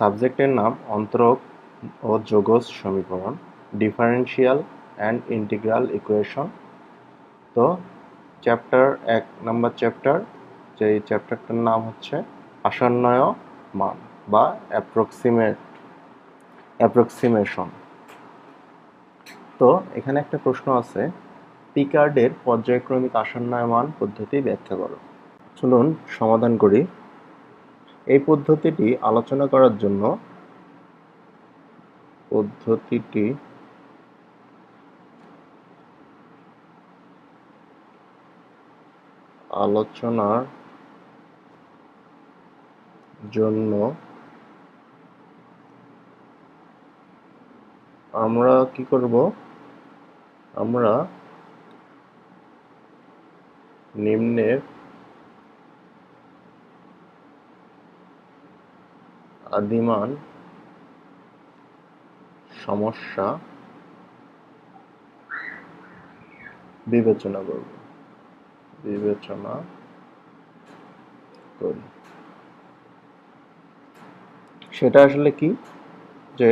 সাবজেক্টের নাম অন্তরক ও যোগজ সমীকরণ ডিফারেন্সিয়াল অ্যান্ড ইন্টিগ্রাল ইকুয়েশন তো চ্যাপ্টার এক নাম্বার চ্যাপ্টার যেই চ্যাপ্টারটার নাম হচ্ছে আসন্নয় মান বা অ্যাপ্রক্সিমেট অ্যাপ্রক্সিমেশন তো এখানে একটা প্রশ্ন আছে, পিকার্ডের পর্যায়ক্রমিক আসন্নয় মান পদ্ধতি ব্যাখ্যা করো। চলুন সমাধান করি। এই পদ্ধতিটি আলোচনা করার জন্য পদ্ধতিটি আলোচনার জন্য আমরা কি করব? আমরা নিম্নের আদিমান সমস্যা বিবেচনা করব। বিবেচনা করি। সেটা আসলে কি? যে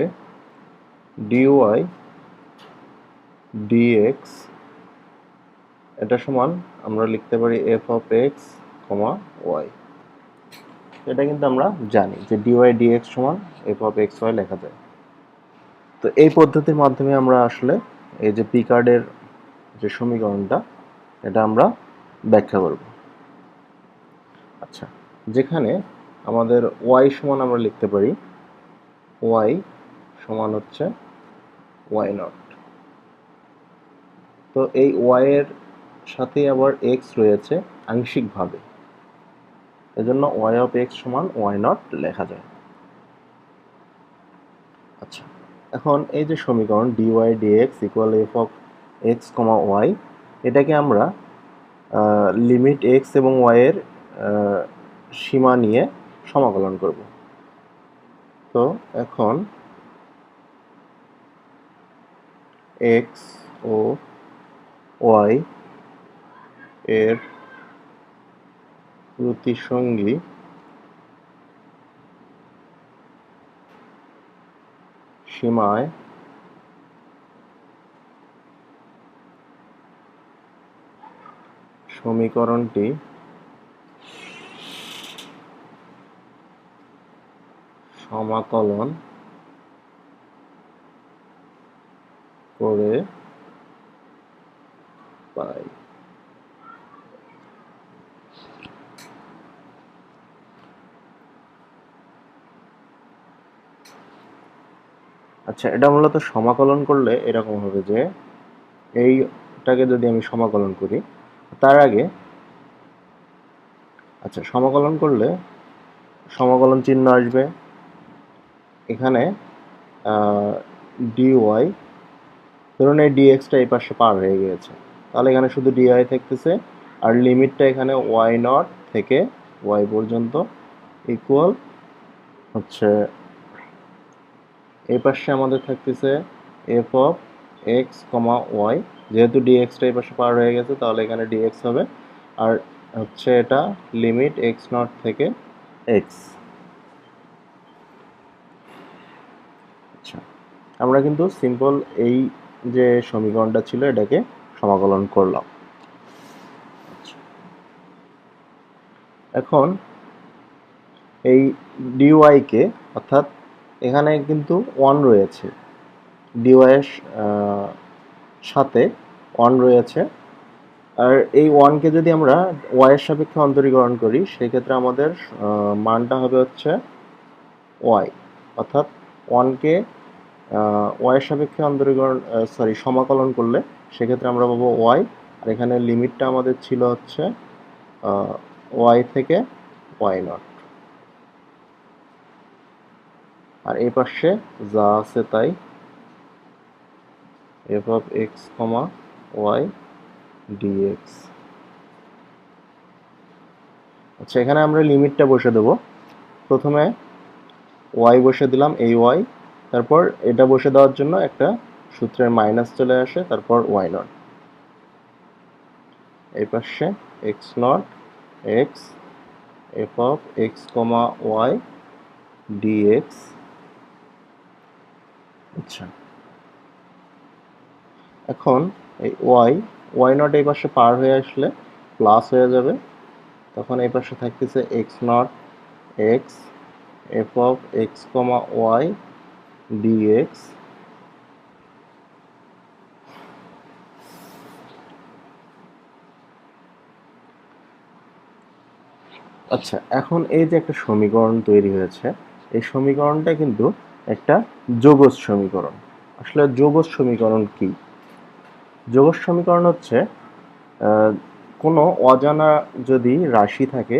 ডিওয়াই ডিএক্স এটা সমান আমরা লিখতে পারি F of X comma Y এটা কিন্তু আমরা জানি যে ডিওয়াই ডিএক্স সমান এফ অফ এক্স ওয়াই লেখা যায়। তো এই পদ্ধতির মাধ্যমে আমরা আসলে এই যে পি কার্ডের যে সমীকরণটা, এটা আমরা ব্যাখ্যা করব। আচ্ছা যেখানে আমাদের ওয়াই সমান আমরা লিখতে পারি ওয়াই সমান হচ্ছে ওয়াই নট তো এই ওয়াই এর সাথে আবার এক্স রয়েছে আংশিকভাবে। এজন্য ওয়াই অফ এক্স সমান ওয়াই নট লেখা যায়। আচ্ছা এখন এই যে সমীকরণ D Y D X equal F of X comma Y এটাকে আমরা লিমিট এক্স এবং ওয়াইয়ের সীমা নিয়ে সমাকলন করব। তো এখন এক্স ও ওয়াই এর প্রতিসঙ্গী। সীমায়। সমীকরণটি সমাকলন করে পাই। আচ্ছা এটা মূলত সমাকলন করলে এরকম হবে যে, এইটাকে যদি আমি সমাকলন করি, তার আগে আচ্ছা সমাকলন করলে সমাকলন চিহ্ন আসবে। এখানে ডিওয়াই ধরুন এই ডিএক্সটা এই পাশে পার হয়ে গিয়েছে। তাহলে এখানে শুধু ডিওয়াই থাকতেছে, আর লিমিটটা এখানে ওয়াই নট থেকে ওয়াই পর্যন্ত ইকুয়াল হচ্ছে এই পাশে আমাদের থাকতেছে F of X comma Y যেহেতু ডিএক্সটা এই পাশে পার হয়ে গেছে, তাহলে এখানে ডিএক্স হবে। আর হচ্ছে এটা লিমিট এক্স নট থেকে এক্স আচ্ছা আমরা কিন্তু সিম্পল এই যে সমীকরণটা ছিল, এটাকে সমাকলন করলাম। আচ্ছা। এখন এই ডিওয়াইকে অর্থাৎ এখানে কিন্তু ওয়ান রয়েছে। ডিওয়াইয়ের সাথে ওয়ান রয়েছে। আর এই ওয়ানকে যদি আমরা ওয়াইয়ের সাপেক্ষে অন্তরীকরণ করি, সেক্ষেত্রে আমাদের মানটা হবে হচ্ছে ওয়াই অর্থাৎ ওয়ানকে ওয়াইয়ের সাপেক্ষে অন্তরীকরণ সরি সমাকলন করলে সেক্ষেত্রে আমরা পাবো ওয়াই আর এখানে লিমিটটা আমাদের ছিল হচ্ছে ওয়াই থেকে ওয়াই নট আর এই পাশে যা আছে তাই F of X comma Y D X আচ্ছা এখানে আমরা লিমিটটা বসে দেব। প্রথমে ওয়াই বসে দিলাম এই ওয়াই তারপর এটা বসে দেওয়ার জন্য একটা সূত্রের মাইনাস চলে আসে, তারপর ওয়াই নট এই পাশে X naught X F of X comma Y D X আচ্ছা। এখন এই ওয়াই ওয়াই নট এই পাশে পার হয়ে আসলে প্লাস হয়ে যাবে। তখন এই পাশে থাকতেছে X naught X F of X comma Y D X আচ্ছা এখন এই যে একটা সমীকরণ তৈরি হয়েছে, এই সমীকরণটা কিন্তু একটা যোগজ সমীকরণ। আসলে যোগজ সমীকরণ কি? যোগজ সমীকরণ হচ্ছে কোনো অজানা যদি রাশি থাকে,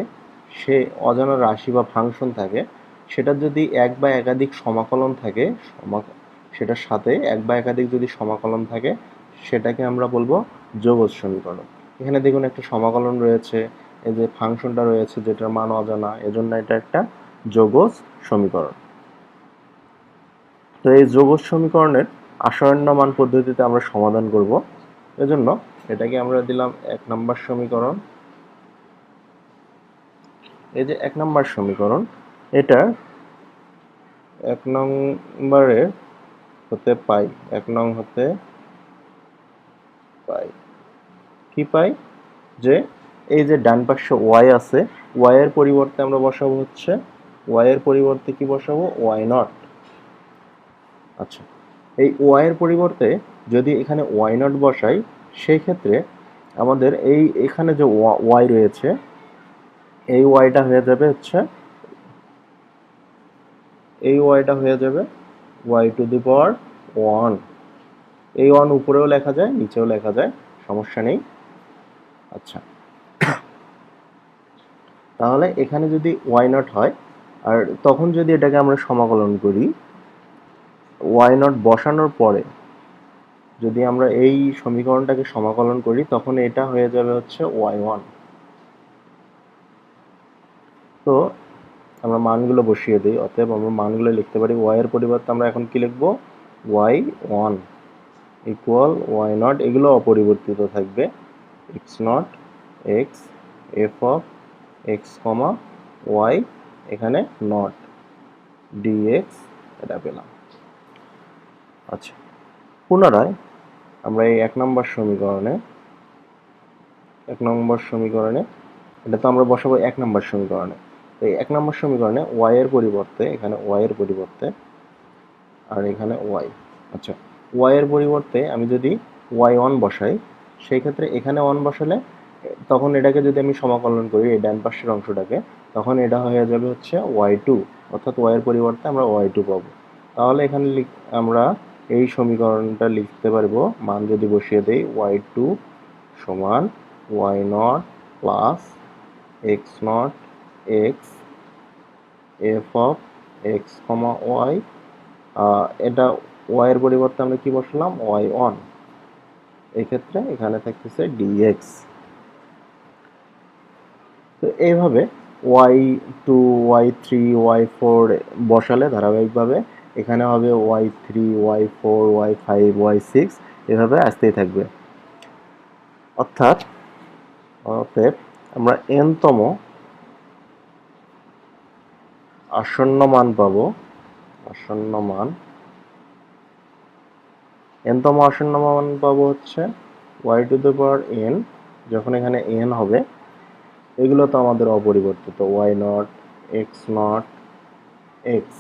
সে অজানা রাশি বা ফাংশন থাকে, সেটা যদি এক বা একাধিক সমাকলন থাকে সেটার সাথে এক বা একাধিক যদি সমাকলন থাকে, সেটাকে আমরা বলব যোগজ সমীকরণ। এখানে দেখুন একটা সমাকলন রয়েছে, এই যে ফাংশনটা রয়েছে, যেটার মান অজানা, এজন্য এটা একটা যোগজ সমীকরণ। তো এই যোগজ সমীকরণের আসারণ্য মান পদ্ধতিতে আমরা সমাধান করব। এজন্য এটাকে আমরা দিলাম এক নম্বর সমীকরণ। এই যে এক নম্বর সমীকরণ, এটা এক নম্বরে হতে পাই, এক নং হতে পাই। কি পাই? যে এই যে ডান পাশে ওয়াই আছে ওয়াই এর পরিবর্তে আমরা বসাবো হচ্ছে ওয়াই এর পরিবর্তে কি বসাবো? ওয়াই নট আচ্ছা। এই ওয়াই এর পরিবর্তে যদি এখানে ওয়াই নট বসাই সেই ক্ষেত্রে আমাদের এই এখানে যে ওয়াই রয়েছে, এই ওয়াইটা হয়ে যাবে হচ্ছে, এই ওয়াইটা হয়ে যাবে Y to the power one এই ওয়ান উপরেও লেখা যায়, নিচেও লেখা যায়, সমস্যা নেই। আচ্ছা। তাহলে এখানে যদি ওয়াই নট হয়, আর তখন যদি এটাকে আমরা সমাকলন করি ওয়াই নট বসানোর পরে যদি আমরা এই সমীকরণটাকে সমাকলন করি, তখন এটা হয়ে যাবে হচ্ছে ওয়াই ওয়ান তো আমরা মানগুলো বসিয়ে দিই, অতএব আমরা মানগুলো লিখতে পারি ওয়াই এর পরিবর্তে আমরা এখন কি লিখব? Y one equal Y naught এগুলো অপরিবর্তিত থাকবে। X naught X F of X comma Y এখানে নট ডিএক্স এটা পেলাম। আচ্ছা। পুনরায় আমরা এই এক নম্বর সমীকরণে, এক নম্বর সমীকরণে, এটা তো আমরা বসাবো এক নম্বর সমীকরণে। তো এই এক নম্বর সমীকরণে ওয়াই এর পরিবর্তে, এখানে ওয়াই এর পরিবর্তে, আর এখানে ওয়াই আচ্ছা ওয়াই এর পরিবর্তে আমি যদি ওয়াই ওয়ান বসাই, সেই ক্ষেত্রে এখানে ওয়ান বসালে, তখন এটাকে যদি আমি সমাকলন করি, এই ডান পাশের অংশটাকে, তখন এটা হয়ে যাবে হচ্ছে ওয়াই টু অর্থাৎ ওয়াই এর পরিবর্তে আমরা ওয়াই টু পাবো। তাহলে এখানে আমরা এই সমীকরণটা লিখতে পারব। মান যদি বসিয়ে দেই ওয়াই টু সমান Y naught plus X naught X F of X comma Y এটা ওয়াইয়ের পরিবর্তে আমরা কি বসালাম? ওয়াই ওয়ান এক্ষেত্রে এখানে থাকতেছে ডিএক্স তো এইভাবে Y two Y three Y four বসালে ধারাবাহিকভাবে এখানে হবে Y three Y four Y five Y six এভাবে আসতেই থাকবে। অর্থাৎ, অতএব আমরা এনতম আসন্ন মান পাবো, আসন্ন মান। এনতম আসন্ন মান পাবো হচ্ছে Y to the power N যখন এখানে এন হবে, এগুলো তো আমাদের অপরিবর্তিত Y naught X naught X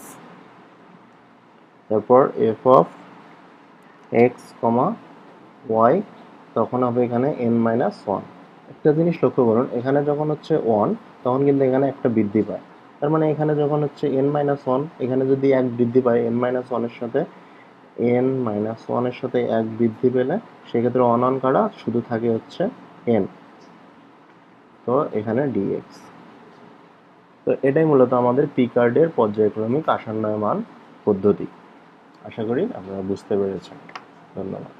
তারপর F of X comma Y তখন হবে এখানে এন মাইনাস ওয়ান একটা জিনিস লক্ষ্য করুন, এখানে যখন হচ্ছে ওয়ান তখন কিন্তু এখানে একটা বৃদ্ধি পায়। তার মানে এখানে যখন হচ্ছে এন মাইনাস ওয়ান এখানে যদি এক বৃদ্ধি পায় এন মাইনাস ওয়ানের সাথে এন মাইনাস ওয়ানের সাথে এক বৃদ্ধি পেলে, সেক্ষেত্রে ওয়ান ওয়ান কাটা শুধু থাকে হচ্ছে এন তো এখানে ডিএক্স তো এটাই মূলত আমাদের পি কার্ডের পর্যায়ক্রমিক আসান্বয় মান পদ্ধতি। আশা করি আপনারা বুঝতে পেরেছেন। ধন্যবাদ।